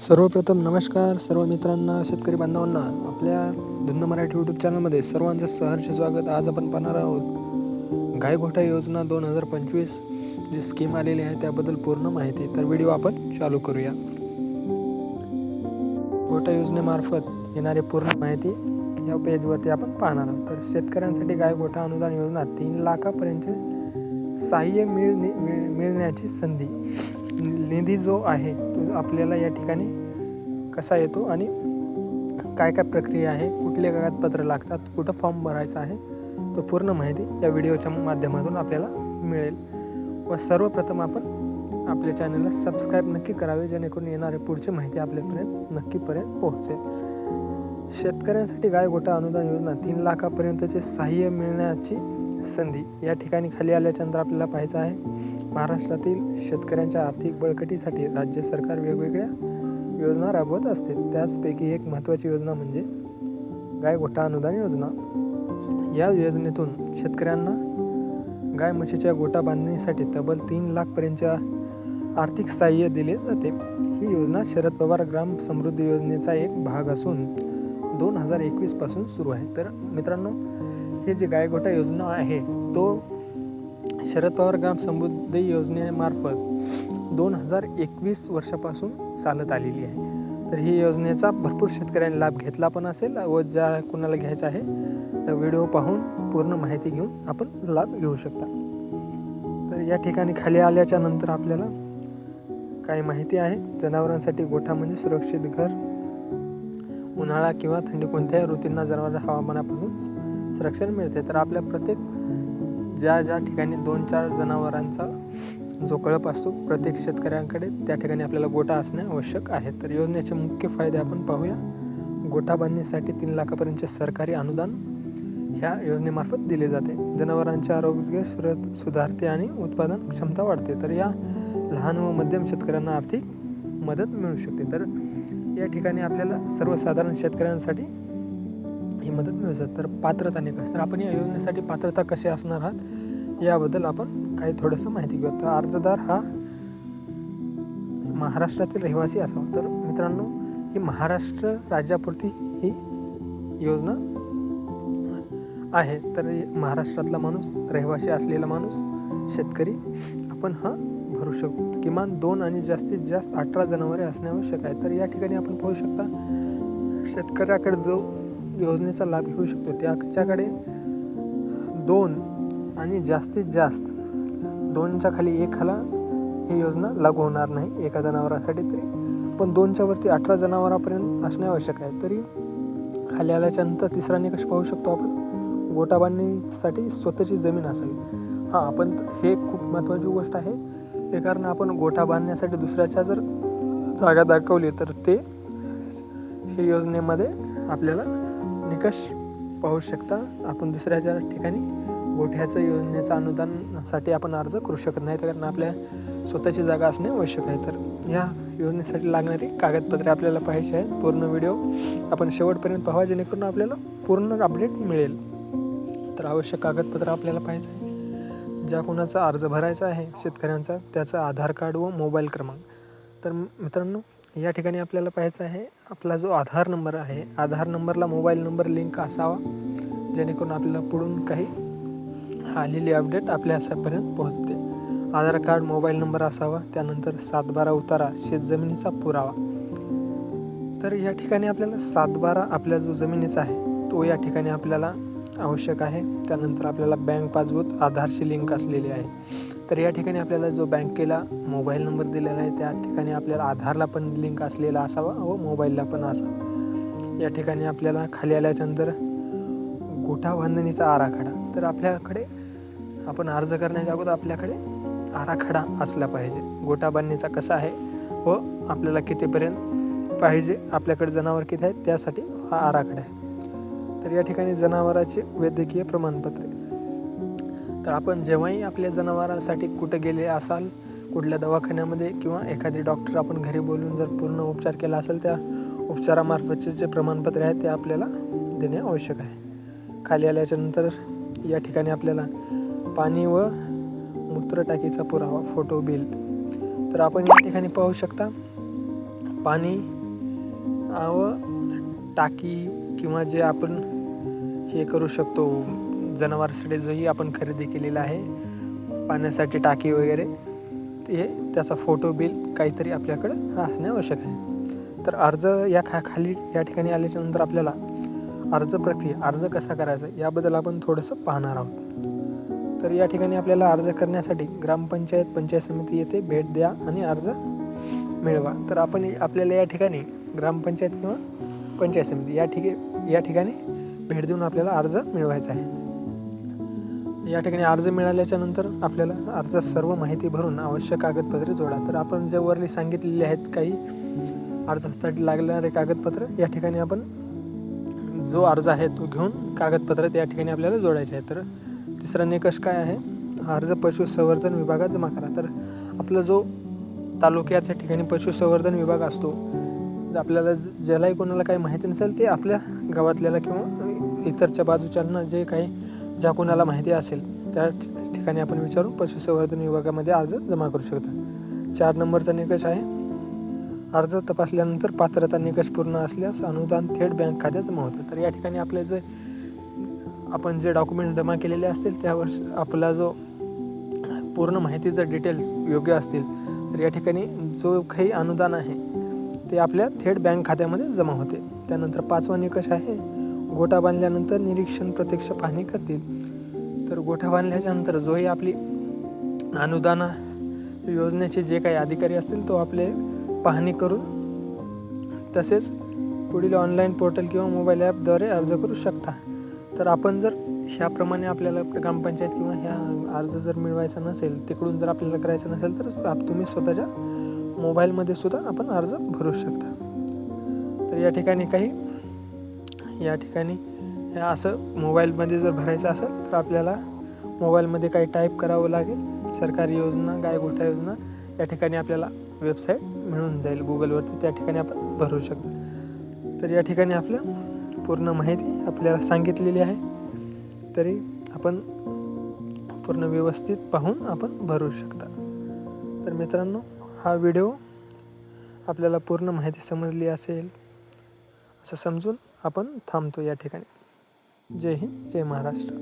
सर्वप्रथम नमस्कार सर्व मित्रांना शेतकरी बांधवांना आपल्या धुंद मराठी यूट्यूब चॅनलमध्ये सर्वांचं सहर्ष स्वागत. आज आपण पाहणार आहोत गायघोटा योजना दोन हजार पंचवीस जी स्कीम आलेली आहे त्याबद्दल पूर्ण माहिती. तर व्हिडिओ आपण चालू करूया. गोठा योजनेमार्फत येणारी पूर्ण माहिती या पेजवरती आपण पाहणार आहोत. तर शेतकऱ्यांसाठी गायघोटा अनुदान योजना तीन लाखापर्यंत सहाय्य मिळ मिळ- मिळण्याची संधी. निधी जो आहे आपल्याला या ठिकाणी कसा येतो आणि काय काय प्रक्रिया आहे कुठले कागदपत्र लागतात कुठं फॉर्म भरायचा आहे तो पूर्ण माहिती या व्हिडिओच्या माध्यमातून आपल्याला मिळेल. व सर्वप्रथम आपण आपल्या चॅनलला सबस्क्राईब नक्की करावे जेणेकरून येणारे पुढची माहिती आपल्यापर्यंत नक्कीपर्यंत पोहोचेल. शेतकऱ्यांसाठी गाय गोठा अनुदान योजना तीन लाखापर्यंतचे सहाय्य मिळण्याची संधी या ठिकाणी खाली आल्याच्यानंतर आपल्याला पाहायचं आहे. महाराष्ट्रातील शेतकऱ्यांच्या आर्थिक बळकटीसाठी राज्य सरकार वेगवेगळ्या योजना राबवत असते. त्याचपैकी एक महत्त्वाची योजना म्हणजे गायगोठा अनुदान योजना. या योजनेतून शेतकऱ्यांना गाय म्हशीच्या गोठा बांधणीसाठी तब्बल तीन लाखपर्यंतच्या आर्थिक सहाय्य दिले जाते. ही योजना शरद पवार ग्राम समृद्धी योजनेचा एक भाग असून दोन हजार एकवीसपासून सुरू आहे. तर मित्रांनो हे जे गायगोटा योजना आहे तो शरद पवार ग्राम समृद्धी योजनेमार्फत दोन हजार एकवीस वर्षापासून चालत आलेली आहे. तर ही योजनेचा भरपूर शेतकऱ्यांनी लाभ घेतला पण असेल व ज्या कुणाला घ्यायचा आहे तर व्हिडिओ पाहून पूर्ण माहिती घेऊन आपण लाभ घेऊ शकता. तर या ठिकाणी खाली आल्याच्यानंतर आपल्याला काही माहिती आहे. जनावरांसाठी गोठा म्हणजे सुरक्षित घर उन्हाळा किंवा थंडी कोणत्याही ऋतूंना जनावर हवामानापासून संरक्षण मिळते. तर आपल्या प्रत्येक ज्या ज्या ठिकाणी दोन चार जनावरांचा जो कळप असतो प्रत्येक शेतकऱ्यांकडे त्या ठिकाणी आपल्याला गोठा असणे आवश्यक आहे. तर योजनेचे मुख्य फायदे आपण पाहूया. गोठा बांधण्यासाठी तीन लाखापर्यंतचे सरकारी अनुदान ह्या योजनेमार्फत दिले जाते. जनावरांचे आरोग्य सुर सुधारते आणि उत्पादन क्षमता वाढते. तर या लहान व मध्यम शेतकऱ्यांना आर्थिक मदत मिळू शकते. तर या ठिकाणी आपल्याला सर्वसाधारण शेतकऱ्यांसाठी मदत मिळू शकते. तर पात्रता निकष तर आपण या योजनेसाठी पात्रता कशी असणार आहात याबद्दल आपण काही थोडंसं माहिती घेऊ तर अर्जदार हा महाराष्ट्रातील रहिवासी असावा. तर मित्रांनो ही महाराष्ट्र राज्यापुरती ही योजना आहे. तर महाराष्ट्रातला माणूस रहिवासी असलेला माणूस शेतकरी आपण हा भरू शकतो. किमान दोन आणि जास्तीत जास्त अठरा जनावरे असणे आवश्यक आहे. तर या ठिकाणी आपण पाहू शकता शेतकऱ्याकडे जो योजनेचा लाभ घेऊ शकतो. त्याच्याकडे दोन आणि जास्तीत जास्त दोनच्या खाली एकाला ही योजना लागू होणार नाही. एका जनावरासाठी तरी. पण दोनच्या वरती अठरा जनावरापर्यंत असणे आवश्यक आहे. तरी खाली आल्याच्यानंतर तिसरा निकष पाहू शकतो आपण? गोटाबांधणीसाठी स्वतःची जमीन असावी. हां आपण हे खूप महत्त्वाची गोष्ट आहे. ते कारण आपण गोठा बांधण्यासाठी दुसऱ्याच्या जर जागा दाखवली तर ते हे योजनेमध्ये आपल्याला निकष पाहू शकता. आपण दुसऱ्याच्या ठिकाणी गोठ्याचं योजनेचं अनुदानासाठी आपण अर्ज करू शकत नाही कारण आपल्या स्वतःची जागा असणे आवश्यक आहे. तर या योजनेसाठी लागणारी कागदपत्रे आपल्याला पाहिजे आहेत. पूर्ण व्हिडिओ आपण शेवटपर्यंत पाहावा जेणेकरून आपल्याला पूर्ण अपडेट मिळेल. तर आवश्यक कागदपत्र आपल्याला पाहिजे आहे. ज्या कोणाचा अर्ज भरायचा आहे शेतकऱ्यांचा त्याचा आधार कार्ड व मोबाईल क्रमांक. तर मित्रांनो या ठिकाणी आपल्याला पाहायचं आहे आपला जो आधार नंबर आहे आधार नंबरला मोबाईल नंबर लिंक असावा जेणेकरून आपल्याला पुढून काही आलेली अपडेट आपल्या असापर्यंत पोहोचते. आधार कार्ड मोबाईल नंबर असावा त्यानंतर सातबारा उतारा शेतजमिनीचा पुरावा. तर या ठिकाणी आपल्याला सातबारा आपल्या जो जमिनीचा आहे तो या ठिकाणी आपल्याला आवश्यक आहे. त्यानंतर आपल्याला बँक पासबुक आधारशी लिंक असलेली आहे. तर या ठिकाणी आपल्याला जो बँकेला मोबाईल नंबर दिलेला आहे त्या ठिकाणी आपल्याला आधारला पण लिंक असलेला असावा व मोबाईलला पण असावा. या ठिकाणी आपल्याला खाली आल्याच्यानंतर गोठा बांधणीचा आराखडा. तर आपल्याकडे आपण अर्ज करण्याच्या अगोदर आपल्याकडे आराखडा असला पाहिजे. गोठा बांधणीचा कसा आहे व आपल्याला कितीपर्यंत पाहिजे आपल्याकडे जनावर किती आहेत त्यासाठी हा आराखडा आहे. तर या ठिकाणी जनावराचे वैद्यकीय प्रमाणपत्रे तर आपण जेव्हाही आपल्या जनावरांसाठी कुठं गेले असाल कुठल्या दवाखान्यामध्ये किंवा एखादी डॉक्टर आपण घरी बोलून जर पूर्ण उपचार केला असेल त्या उपचारामार्फतचे जे प्रमाणपत्रे आहे ते आपल्याला देणे आवश्यक आहे. खाली आल्याच्यानंतर या ठिकाणी आपल्याला पाणी व मूत्रटाकीचा पुरावा फोटो बिल तर आपण या ठिकाणी पाहू शकता पाणी व टाकी किंवा जे आपण हे करू शकतो जनावरांसाठी जोही आपण खरेदी केलेला आहे. पाण्यासाठी टाकी वगैरे. ते त्याचा फोटो बिल काहीतरी आपल्याकडं असणे आवश्यक आहे. तर अर्ज या खा खाली या ठिकाणी आल्याच्यानंतर आपल्याला अर्ज प्रक्रिया अर्ज कसा करायचा याबद्दल आपण थोडंसं पाहणार आहोत. तर या ठिकाणी आपल्याला अर्ज करण्यासाठी ग्रामपंचायत पंचायत समिती येथे भेट द्या आणि अर्ज मिळवा. तर आपण आपल्याला या ठिकाणी ग्रामपंचायत किंवा पंचायत समिती या ठिके या ठिकाणी भेट देऊन आपल्याला अर्ज मिळवायचा आहे. या ठिकाणी अर्ज मिळाल्याच्या नंतर आपल्याला अर्जात सर्व माहिती भरून आवश्यक कागदपत्रे जोडा. तर आपण जे वरली सांगितलेले आहेत काही अर्जासाठी लागणारे कागदपत्र या ठिकाणी आपण जो अर्ज आहे तो घेऊन कागदपत्र त्या ठिकाणी आपल्याला जोडायचे आहे तर तिसरा निकष काय आहे? अर्ज पशुसंवर्धन विभागात जमा करा तर आपला जो तालुक्याच्या ठिकाणी पशुसंवर्धन विभाग असतो जर आपल्याला ज्यालाही कोणाला काही माहिती नसेल ते आपल्या गावातल्याला किंवा इतरच्या बाजूच्यांना जे काही ज्या कोणाला माहिती असेल त्या ठिकाणी आपण विचारून पशुसंवर्धन विभागामध्ये अर्ज जमा करू शकता. चार नंबरचा निकष आहे. अर्ज तपासल्यानंतर पात्रता निकष पूर्ण असल्यास अनुदान थेट बँक खात्यात जमा होतं. तर या ठिकाणी आपले जे आपण जे डॉक्युमेंट जमा केलेले असतील त्यावर आपला जो पूर्ण माहिती जर डिटेल्स योग्य असतील तर या ठिकाणी जो काही अनुदान आहे ते आपल्या थेट बँक खात्यामध्ये जमा होते. त्यानंतर पाचवा निकष आहे. गोठा बांधल्यानंतर निरीक्षण प्रत्यक्ष पाहणी करतील. तर गोठा बांधल्याच्या नंतर जोही आपली अनुदान योजनेचे जे काही अधिकारी असतील तो आपले पाहणी करून तसेच पुढील ऑनलाईन पोर्टल किंवा मोबाईल ॲपद्वारे अर्ज करू शकता. तर आपण जर ह्याप्रमाणे आपल्याला ग्रामपंचायत किंवा ह्या अर्ज जर मिळवायचा नसेल तिकडून जर आपल्याला करायचं नसेल तर आप- तुम्ही स्वतःच्या मोबाईलमध्ये सुद्धा आपण अर्ज भरू शकता. तर या ठिकाणी काही या ठिकाणी. असं मोबाईलमध्ये जर भरायचं असेल तर आपल्याला मोबाईलमध्ये काही टाईप करावं लागेल. सरकारी योजना गायगोठा योजना या ठिकाणी आपल्याला वेबसाईट मिळून जाईल. गुगलवरती त्या ठिकाणी आपण भरू शकतो. तर या ठिकाणी आपलं पूर्ण माहिती आपल्याला सांगितलेली आहे. तरी आपण पूर्ण व्यवस्थित पाहून आपण भरू शकता. तर मित्रांनो हा व्हिडिओ आपल्याला पूर्ण माहिती समजली असेल असं समजून आपण थांबतो या ठिकाणी. जय हिंद जय महाराष्ट्र.